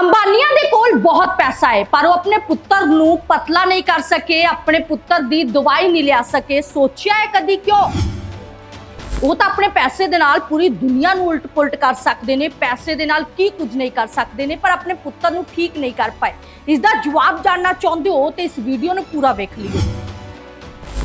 ਅੰਬਾਨੀਆਂ ਦੇ ਕੋਲ ਬਹੁਤ ਪੈਸਾ ਹੈ, ਪਰ ਉਹ ਆਪਣੇ ਪੁੱਤਰ ਨੂੰ ਪਤਲਾ ਨਹੀਂ ਕਰ ਸਕੇ, ਆਪਣੇ ਪੁੱਤਰ ਦੀ ਦਵਾਈ ਨਹੀਂ ਲਿਆ ਸਕੇ। ਸੋਚਿਆ ਹੈ ਕਦੀ ਕਿਉਂ? ਉਹ ਤਾਂ ਆਪਣੇ ਪੈਸੇ ਦੇ ਨਾਲ ਪੂਰੀ ਦੁਨੀਆ ਨੂੰ ਉਲਟ-ਪੁਲਟ ਕਰ ਸਕਦੇ ਨੇ, ਪੈਸੇ ਦੇ ਨਾਲ ਕੀ ਕੁਝ ਨਹੀਂ ਕਰ ਸਕਦੇ ਨੇ, ਪਰ ਆਪਣੇ ਪੁੱਤਰ ਨੂੰ ਠੀਕ ਨਹੀਂ ਕਰ ਪਾਏ। ਇਸ ਦਾ ਜਵਾਬ ਜਾਣਨਾ ਚਾਹੁੰਦੇ ਹੋ ਤੇ ਇਸ ਵੀਡੀਓ ਨੂੰ ਪੂਰਾ ਵੇਖ ਲਿਓ।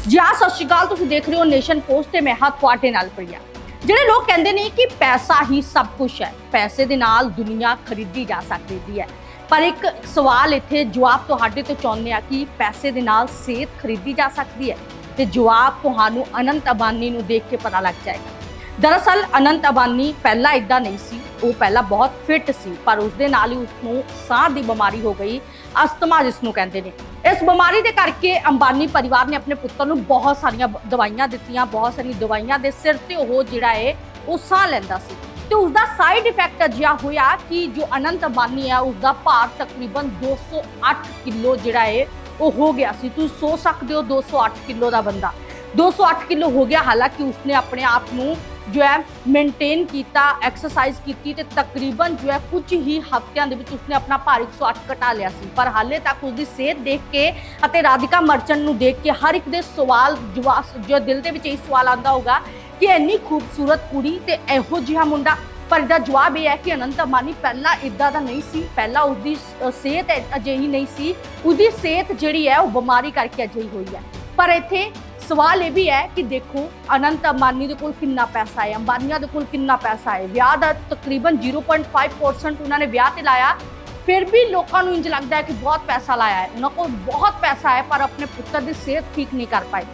ਜੀ ਹਾਂ, ਸਤਿ ਸ਼੍ਰੀ ਅਕਾਲ, ਤੁਸੀਂ ਦੇਖ ਰਹੇ ਹੋ ਨੇਸ਼ਨ ਪੋਸਟ ਤੇ ਮੈਂ ਹਾਂ ਤੁਹਾਡੇ ਨਾਲ ਪ੍ਰਿਆ। ਜਿਹੜੇ ਲੋਕ ਕਹਿੰਦੇ ਨੇ ਕਿ ਪੈਸਾ ਹੀ ਸਭ ਕੁਝ ਹੈ, ਪੈਸੇ ਦੇ ਨਾਲ ਦੁਨੀਆ ਖਰੀਦੀ ਜਾ ਸਕਦੀ ਹੈ। ਪਰ ਇੱਕ ਸਵਾਲ ਇੱਥੇ ਜਵਾਬ ਤੁਹਾਡੇ ਤੋਂ ਚਾਹੁੰਦੇ ਆ ਕਿ ਪੈਸੇ ਦੇ ਨਾਲ ਸਿਹਤ ਖਰੀਦੀ ਜਾ ਸਕਦੀ ਹੈ ਤੇ ਜਵਾਬ ਤੁਹਾਨੂੰ ਅਨੰਤ ਅਬਾਨੀ ਨੂੰ ਦੇਖ ਕੇ ਪਤਾ ਲੱਗ ਜਾਏਗਾ। ਦਰਅਸਲ ਅਨੰਤ ਅਬਾਨੀ ਪਹਿਲਾਂ ਇਦਾਂ ਨਹੀਂ ਸੀ, ਉਹ ਪਹਿਲਾਂ ਬਹੁਤ ਫਿੱਟ ਸੀ, ਪਰ ਉਸ ਦੇ ਨਾਲ ਹੀ ਉਸ ਨੂੰ ਸਾਹ ਦੀ ਬਿਮਾਰੀ ਹੋ ਗਈ, ਅਸਥਮਾ ਜਿਸ ਨੂੰ ਕਹਿੰਦੇ ਨੇ। ਇਸ ਬਿਮਾਰੀ ਦੇ ਕਰਕੇ ਅੰਬਾਨੀ ਪਰਿਵਾਰ ਨੇ ਆਪਣੇ ਪੁੱਤਰ ਨੂੰ ਬਹੁਤ ਸਾਰੀਆਂ ਦਵਾਈਆਂ ਦਿੱਤੀਆਂ, ਬਹੁਤ ਸਾਰੀਆਂ ਦਵਾਈਆਂ ਦੇ ਸਿਰ ਤੇ ਉਹ ਜਿਹੜਾ ਹੈ ਉਹ ਸਾਹ ਲੈਂਦਾ ਸੀ। ਤੇ ਉਸ ਦਾ ਸਾਈਡ ਇਫੈਕਟ ਅਜਿਹਾ ਹੋਇਆ ਕਿ ਜੋ ਅਨੰਤ ਅੰਬਾਨੀ ਹੈ ਉਸ ਦਾ ਭਾਰ ਤਕਰੀਬਨ 208 ਕਿਲੋ ਜਿਹੜਾ ਹੈ ਉਹ ਹੋ ਗਿਆ ਸੀ। ਤੁਸੀਂ ਸੋਚ ਸਕਦੇ ਹੋ 208 ਕਿਲੋ ਦਾ ਬੰਦਾ। 208 ਕਿਲੋ ਹੋ ਗਿਆ, ਹਾਲਾਂਕਿ ਉਸਨੇ ਆਪਣੇ ਆਪ ਨੂੰ ਜੋ ਹੈ ਮੇਨਟੇਨ ਕੀਤਾ ਐਕਸਰਸਾਈਜ਼ ਕੀਤੀ ਤੇ ਤਕਰੀਬਨ ਜੋ ਹੈ, ਕੁਝ ਹੀ ਹਫ਼ਤਿਆਂ ਦੇ ਵਿੱਚ ਉਸਨੇ ਆਪਣਾ ਭਾਰ 108 ਘਟਾ ਲਿਆ ਸੀ। ਪਰ ਹਾਲੇ ਤੱਕ ਉਸਦੀ ਸਿਹਤ ਦੇਖ ਕੇ ਅਤੇ ਰਾਧਿਕਾ ਮਰਚਨ ਨੂੰ ਦੇਖ ਕੇ ਹਰ ਇੱਕ ਦੇ ਸਵਾਲ ਜਵਾਬ, ਜੋ ਦਿਲ ਦੇ ਵਿੱਚ ਇਹ ਸਵਾਲ ਆਉਂਦਾ ਹੋਗਾ ਕਿ ਇੰਨੀ ਖੂਬਸੂਰਤ ਕੁੜੀ ਤੇ ਇਹੋ ਜਿਹਾ ਮੁੰਡਾ, ਪਰ ਇਹਦਾ ਜਵਾਬ ਇਹ ਹੈ ਕਿ ਅਨੰਤ ਅੰਬਾਨੀ ਪਹਿਲਾਂ ਇਦਾਂ ਦਾ ਨਹੀਂ ਸੀ। ਪਹਿਲਾਂ ਉਸਦੀ ਸਿਹਤ ਅਜਿਹੀ ਨਹੀਂ ਸੀ। ਉਹਦੀ ਸਿਹਤ ਜਿਹੜੀ ਹੈ, ਉਹ ਬਿਮਾਰੀ ਕਰਕੇ ਅਜਿਹੀ ਹੋਈ ਹੈ। ਪਰ ਇੱਥੇ ਸਵਾਲ ਇਹ ਵੀ ਹੈ ਕਿ ਦੇਖੋ ਅਨੰਤ ਅੰਬਾਨੀ ਦੇ ਕੋਲ ਕਿੰਨਾ ਪੈਸਾ ਹੈ ਅੰਬਾਨੀਆਂ ਦੇ ਕੋਲ ਕਿੰਨਾ ਪੈਸਾ ਹੈ ਵਿਆਹ ਦਾ ਤਕਰੀਬਨ 0.5% ਉਹਨਾਂ ਨੇ ਵਿਆਹ ਤੇ ਲਾਇਆ ਫਿਰ ਵੀ ਲੋਕਾਂ ਨੂੰ ਇੰਜ ਲੱਗਦਾ ਹੈ ਕਿ ਬਹੁਤ ਪੈਸਾ ਲਾਇਆ ਹੈ ਉਹਨਾਂ ਕੋਲ ਬਹੁਤ ਪੈਸਾ ਹੈ ਪਰ ਆਪਣੇ ਪੁੱਤਰ ਦੀ ਸਿਹਤ ਠੀਕ ਨਹੀਂ ਕਰ ਪਾਏ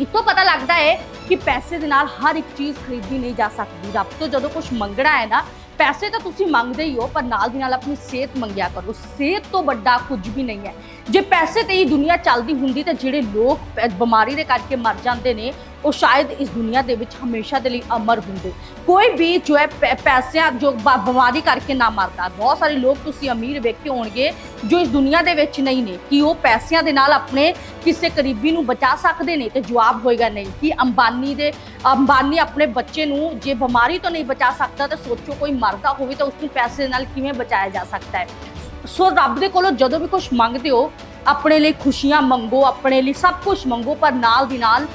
ਇਤੋਂ ਪਤਾ ਲੱਗਦਾ ਹੈ ਕਿ ਪੈਸੇ ਦੇ ਨਾਲ ਹਰ ਇੱਕ ਚੀਜ਼ ਖਰੀਦੀ ਨਹੀਂ ਜਾ ਸਕਦੀ ਰੱਬ ਤੋਂ ਜਦੋਂ ਕੁਝ ਮੰਗਣਾ ਹੈ ਨਾ ਪੈਸੇ ਤਾਂ ਤੁਸੀਂ ਮੰਗਦੇ ਹੀ ਹੋ, ਪਰ ਨਾਲ ਦੀ ਨਾਲ ਆਪਣੀ ਸਿਹਤ ਮੰਗਿਆ ਕਰੋ। ਸਿਹਤ ਤੋਂ ਵੱਡਾ ਕੁਝ ਵੀ ਨਹੀਂ ਹੈ। ਜੇ ਪੈਸੇ ਤੇ ਹੀ ਦੁਨੀਆ ਚੱਲਦੀ ਹੁੰਦੀ, ਤਾਂ ਜਿਹੜੇ ਲੋਕ ਬਿਮਾਰੀ ਦੇ ਕਰਕੇ ਮਰ ਜਾਂਦੇ ਨੇ ਉਹ ਸ਼ਾਇਦ ਇਸ ਦੁਨੀਆ ਦੇ ਵਿੱਚ ਹਮੇਸ਼ਾ ਦੇ ਲਈ ਅਮਰ ਹੁੰਦੇ। ਕੋਈ ਵੀ ਜੋ ਹੈ ਪੈ- ਪੈਸਿਆਂ ਜੋ ਬ- ਬਿਮਾਰੀ ਕਰਕੇ ਨਾ ਮਰਦਾ। ਬਹੁਤ ਸਾਰੇ ਲੋਕ ਤੁਸੀਂ ਅਮੀਰ ਵੇਖੇ ਹੋਣਗੇ ਜੋ ਇਸ ਦੁਨੀਆ ਦੇ ਵਿੱਚ ਨਹੀਂ ਨੇ, ਕਿ ਉਹ ਪੈਸਿਆਂ ਦੇ ਨਾਲ ਆਪਣੇ ਕਿਸੇ ਕਰੀਬੀ ਨੂੰ ਬਚਾ ਸਕਦੇ ਨੇ ਤੇ ਜਵਾਬ ਹੋਏਗਾ ਨਹੀਂ। ਕਿ ਅੰਬਾਨੀ ਦੇ, ਅੰਬਾਨੀ ਆਪਣੇ ਬੱਚੇ ਨੂੰ ਜੇ ਬਿਮਾਰੀ ਤੋਂ ਨਹੀਂ ਬਚਾ ਸਕਦਾ ਤਾਂ ਸੋਚੋ ਕੋਈ ਮਰਦਾ ਹੋਵੇ ਤਾਂ ਉਸ ਨੂੰ ਪੈਸੇ ਦੇ ਨਾਲ ਕਿਵੇਂ ਬਚਾਇਆ ਜਾ ਸਕਦਾ ਹੈ। ਸੋ ਰੱਬ ਦੇ ਕੋਲੋਂ ਜਦੋਂ ਵੀ ਕੁਝ ਮੰਗਦੇ ਹੋ, ਆਪਣੇ ਲਈ ਖੁਸ਼ੀਆਂ ਮੰਗੋ, ਆਪਣੇ ਲਈ ਸਭ ਕੁਝ ਮੰਗੋ, ਪਰ ਨਾਲ ਦੀ ਨਾਲ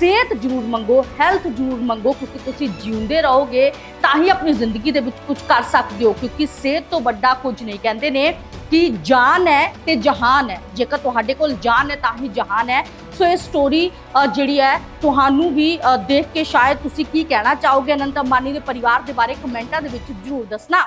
ਸਿਹਤ ਜ਼ਰੂਰ ਮੰਗੋ ਹੈਲਥ ਜ਼ਰੂਰ ਮੰਗੋ, ਕਿਉਂਕਿ ਤੁਸੀਂ ਜਿਉਂਦੇ ਰਹੋਗੇ ਤਾਂ ਹੀ ਆਪਣੀ ਜ਼ਿੰਦਗੀ ਦੇ ਵਿੱਚ ਕੁਝ ਕਰ ਸਕਦੇ ਹੋ, ਕਿਉਂਕਿ ਸਿਹਤ ਤੋਂ ਵੱਡਾ ਕੁਝ ਨਹੀਂ। ਕਹਿੰਦੇ ਨੇ ਕਿ ਜਾਨ ਹੈ ਤੇ ਜਹਾਨ ਹੈ। ਜੇਕਰ ਤੁਹਾਡੇ ਕੋਲ ਜਾਨ ਹੈ ਤਾਂ ਹੀ ਜਹਾਨ ਹੈ। ਸੋ ਇਹ ਸਟੋਰੀ ਜਿਹੜੀ ਹੈ, ਤੁਹਾਨੂੰ ਵੀ ਦੇਖ ਕੇ ਸ਼ਾਇਦ ਤੁਸੀਂ ਕੀ ਕਹਿਣਾ ਚਾਹੋਗੇ? ਅਨੰਤ ਅੰਬਾਨੀ ਦੇ ਪਰਿਵਾਰ ਦੇ ਬਾਰੇ ਕਮੈਂਟਾਂ ਦੇ ਵਿੱਚ ਜ਼ਰੂਰ ਦੱਸਣਾ।